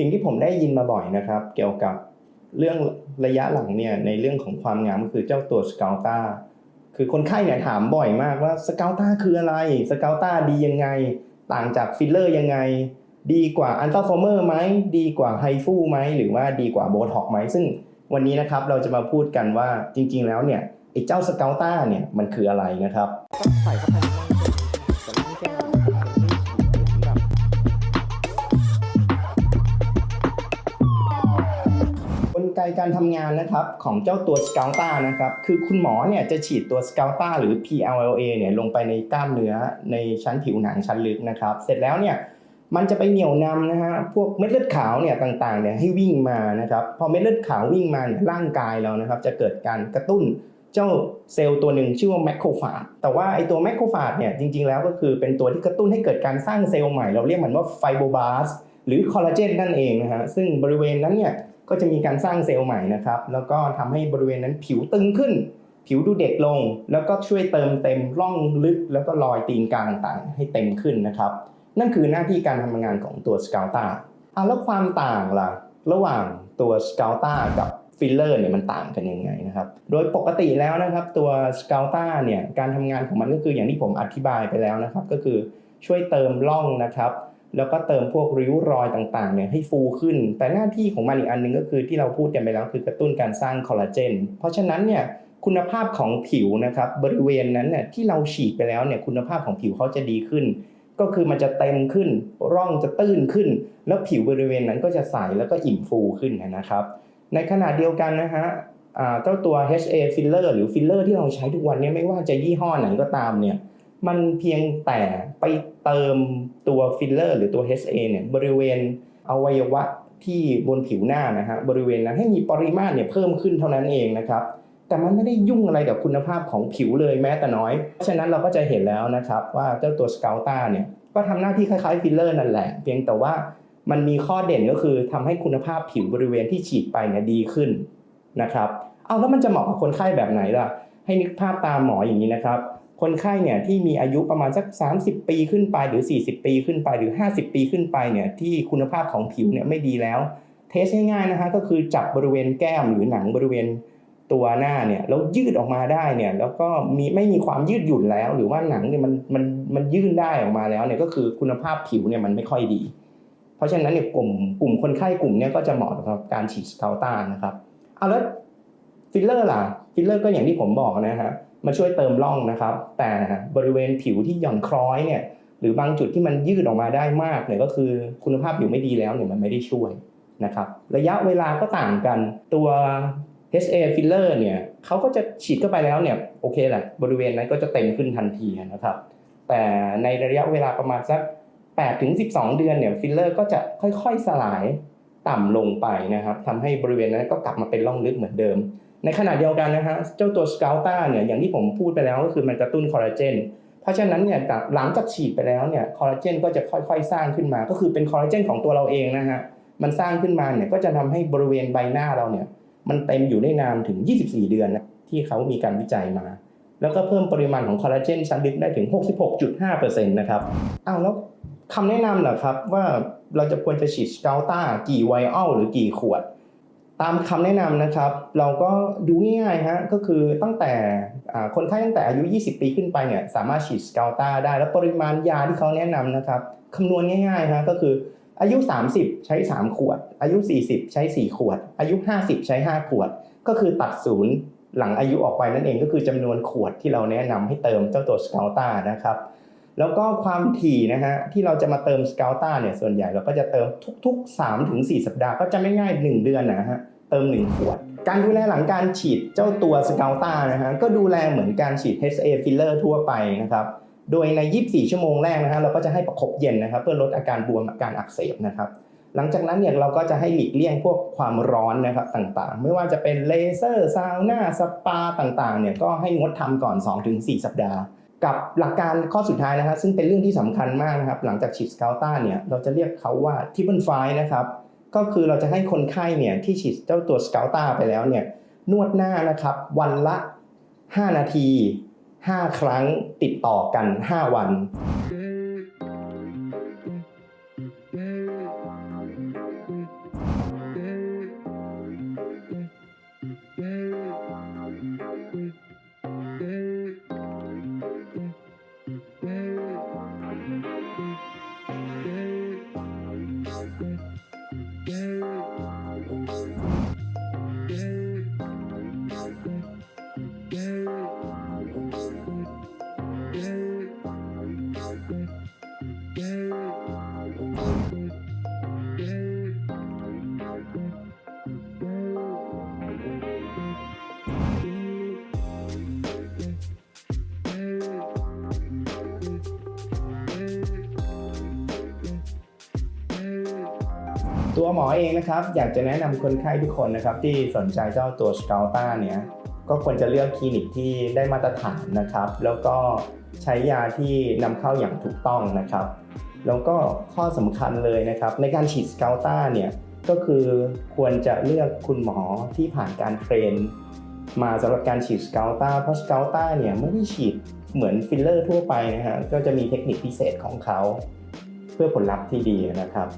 สิ่งที่ผมได้ยินมาบ่อยนะครับ เกี่ยวกับเรื่องระยะหลังเนี่ยในเรื่องของความงามก็คือเจ้าตัวสเกา l ตาคือคนไข้เนี่ยถามบ่อยมากว่าสเกา l ตาคืออะไรสเกา l ตาดียังไง ต่างจากฟิลเลอร์ยังไง ดีกว่าอันต้าฟอร์เมอร์ไหมดีกว่าไฮฟูไหมหรือว่าดีกว่าโบท็อกไหมซึ่งวันนี้นะครับเราจะมาพูดกันว่าจริง ๆ แล้วเนี่ยไอ้เจ้าสเกา l ตาเนี่ยมันคืออะไรนะครับใส่เข้าไป กลการทำงานนะครับของเจ้าตัวส c า l ตานะครับคือคุณหมอเนี่ยจะฉีดตัวส c า l ตาหรือ PLLA เนี่ยลงไปในกล้ามเนื้อในชั้นผิวหนังชั้นลึกนะครับ เสร็จแล้วเนี่ยมันจะไปเหนี่ยวนำนะฮะพวกเม็ดเลือดขาวเนี่ยต่างๆเนี่ยให้วิ่งมานะครับพอเม็ดเลือดขาววิ่งมาเนี่ยร่างกายเรานะครับ จะเกิดการกระตุ้นเจ้าเซลล์ตัวหนึ่งชื่อว่าแมคโครฟาจแต่ว่าไอตัวแมคโครฟาจเนี่ยจริงๆแล้วก็คือเป็นตัวที่กระตุ้นให้เกิดการสร้างเซลล์ใหม่ เราเรียกมันว่าไฟโบบาสหรือคอลลาเจนนั่นเองนะฮะซึ่งบริเวณนั้นเนี่ย ก็จะมีการสร้างเซลล์ใหม่นะครับ แล้วก็ทำให้บริเวณนั้นผิวตึงขึ้น ผิวดูเด็กลง แล้วก็ช่วยเติมเต็มร่องลึก แล้วก็รอยตีนกาต่างๆ ให้เต็มขึ้นนะครับ นั่นคือหน้าที่การทำงานของตัวสกา l ตาอะแล้วความต่างล่ะ ระหว่างตัวสกา l ตากับฟิลเลอร์เนี่ยมันต่างกันยังไงนะครับ โดยปกติแล้วนะครับตัวสกา l ตาเนี่ยการทำงานของมันก็คืออย่างที่ผมอธิบายไปแล้วนะครับ ก็คือช่วยเติมร่องนะครับ แล้วก็เติมพวกริ้วรอยต่างๆเนี่ยให้ฟูขึ้น แต่หน้าที่ของมันอีกอันหนึงก็คือที่เราพูดกันไปแล้วคือกระตุ้นการสร้างคอลลาเจน เพราะฉะนั้นเนี่ยคุณภาพของผิวนะครับบริเวณนั้นเนี่ยที่เราฉีดไปแล้วเนี่ยคุณภาพของผิวเขาจะดีขึ้น ก็คือมันจะเต็มขึ้น ร่องจะตื้นขึ้น แล้วผิวบริเวณนั้นก็จะใสแล้วก็อิ่มฟูขึ้นนะครับ ในขณะเดียวกันนะฮะเจ้าตัว HA filler หรือฟิลเลอร์ที่เราใช้ทุกวันนี้ไม่ว่าจะยี่ห้อไหนก็ตามเนี่ยมันเพียงแต่ไปเติม ตัวฟิลเลอร์หรือตัว HA เนี่ยบริเวณอวัยวะที่บนผิวหน้านะฮะบริเวณนั้นให้มีปริมาตรเนี่ยเพิ่มขึ้นเท่านั้นเองนะครับแต่มันไม่ได้ยุ่งอะไรกับคุณภาพของผิวเลยแม้แต่น้อยเพราะฉะนั้นเราก็จะเห็นแล้วนะครับว่าเจ้าตัวสกา l ตาเนี่ยก็ทำหน้าที่คล้ายๆฟิลเลอร์นั่นแหละ เพียงแต่ว่ามันมีข้อเด่นก็คือทำให้คุณภาพผิวบริเวณที่ฉีดไปเนี่ยดีขึ้นนะครับเอาแล้วมันจะเหมาะกับคนไข้แบบไหนล่ะให้นึกภาพตามหมออย่างนี้นะครับ คนไข้เนี่ยที่มีอายุประมาณสัก 30 ปีขึ้นไปหรือ 40 ปีขึ้นไปหรือ 50 ปีขึ้นไปเนี่ยที่คุณภาพของผิวเนี่ยไม่ดีแล้ว เทสง่ายๆนะฮะก็คือจับบริเวณแก้มหรือหนังบริเวณตัวหน้าเนี่ยแล้วยืดออกมาได้เนี่ยแล้วก็มีไม่มีความยืดหยุ่นแล้ว หรือว่าหนังเนี่ยมันมันมันยื่นได้ออกมาแล้วเนี่ยก็คือคุณภาพผิวเนี่ยมันไม่ค่อยดี เพราะฉะนั้นเนี่ยกลุ่มกลุ่มคนไข้กลุ่มเนี้ก็จะเหมาะสำหรับการฉีดสเกาต้านะครับเอาแล้ว ฟิลเลอร์ล่ะฟิลเลอร์ก็อย่างที่ผมบอกนะฮะมาช่วยเติมร่องนะครับ แต่บริเวณผิวที่หย่อนคล้อยเนี่ยหรือบางจุดที่มันยืดออกมาได้มากเนี่ยก็คือคุณภาพผิวไม่ดีแล้วเนี่ยมันไม่ได้ช่วยนะครับระยะเวลาก็ต่างกันตัว HA filler เนี่ยเขาก็จะฉีดเข้าไปแล้วเนี่ยโอเคแหละบริเวณนั้นก็จะเต็มขึ้นทันทีนะครับ แต่ในระยะเวลาประมาณสัก8ถึง12 เดือนเนี่ยฟิลเลอร์ก็จะค่อยๆสลายต่ำลงไปนะครับทำให้บริเวณนั้นก็กลับมาเป็นร่องลึกเหมือนเดิม ในขณะเดียวกันนะฮะเจ้าตัวสกา l ตาเนี่ยอย่างที่ผมพูดไปแล้วก็คือมันกระตุ้นคอลลาเจนเพราะฉะนั้นเนี่ยหลังจากฉีดไปแล้วเนี่ยคอลลาเจนก็จะค่อยๆ สร้างขึ้นมา ก็คือเป็นคอลลาเจนของตัวเราเองนะฮะมันสร้างขึ้นมาเนี่ยก็จะทำให้บริเวณใบหน้าเราเนี่ยมันเต็มอยู่ได้นานถึง 24 เดือนนะที่เขามีการวิจัยมา แล้วก็เพิ่มปริมาณของคอลลาเจนชั้นลึกได้ถึง 66.5%นะครับอ้าวแล้วคำแนะนำเหรอครับว่าเราจะควรจะฉีดสกา l ตากี่ไวอัลหรือกี่ขวด ตามคำแนะนำนะครับ เราก็ดูง่ายๆฮะก็คือตั้งแต่คนไข้ตั้งแต่อายุ 20 ปีขึ้นไปเนี่ยสามารถฉีดสกา l ตาได้ แล้วปริมาณยาที่เขาแนะนำนะครับคำนวณง่ายๆฮะก็คืออายุ 30 ใช้ 3 ขวด อายุ 40 ใช้ 4 ขวด อายุ 50 ใช้ 5 ขวด ก็คือตัดศูนย์หลังอายุออกไปนั่นเองก็คือจำนวนขวดที่เราแนะนำให้เติมเจ้าตัวสกา l ตานะครับ แล้วก็ความถี่นะฮะที่เราจะมาเติมสกา l ตาเนี่ยส่วนใหญ่เราก็จะเติมทุกๆ3ถึง4สัปดาห์ก็จะไม่ง่าย 1 เดือนนะฮะเติม 1 ขวด การดูแลหลังการฉีดเจ้าตัวสกา l ตานะฮะก็ดูแลเหมือนการฉีด HA filler ทั่วไปนะครับโดยใน 24 ชั่วโมงแรกนะฮะเราก็จะให้ประคบเย็นนะครับเพื่อลดอาการบวมอาการอักเสบนะครับหลังจากนั้นเนี่ยเราก็จะให้หลีกเลี่ยงพวกความร้อนนะครับต่างๆ ไม่ว่าจะเป็นเลเซอร์ซาวน่าสปาต่างๆเนี่ยก็ให้งดทำก่อน 2-4 สัปดาห์ กับหลักการข้อสุดท้ายนะครับซึ่งเป็นเรื่องที่สำคัญมากนะครับ หลังจากฉีดสกา l ตาเนี่ยเราจะเรียกเขาว่าทิปเปิลไฟนะครับก็คือเราจะให้คนไข้เนี่ยที่ฉีดเจ้าตัวสกา l ตาไปแล้วเนี่ยนวดหน้านะครับวันละ 5 นาที 5 ครั้งติดต่อกัน 5 วัน ตัวหมอเองนะครับ อยากจะแนะนำคนไข้ทุกคนนะครับ ที่สนใจเจ้าตัวสเกา l ต้าเนี่ยก็ควรจะเลือกคลินิกที่ได้มาตรฐานนะครับ แล้วก็ใช้ยาที่นำเข้าอย่างถูกต้องนะครับ แล้วก็ข้อสำคัญเลยนะครับ ในการฉีดสเกา l ต้าเนี่ยก็คือควรจะเลือกคุณหมอที่ผ่านการเทรน มาสำหรับการฉีดสเกา l ต้าเพราะสเกา l ต้าเนี่ยไม่ได้ฉีดเหมือนฟิลเลอร์ทั่วไปนะฮะก็จะมีเทคนิคพิเศษของเขา เพื่อผลลัพธ์ที่ดีนะครับ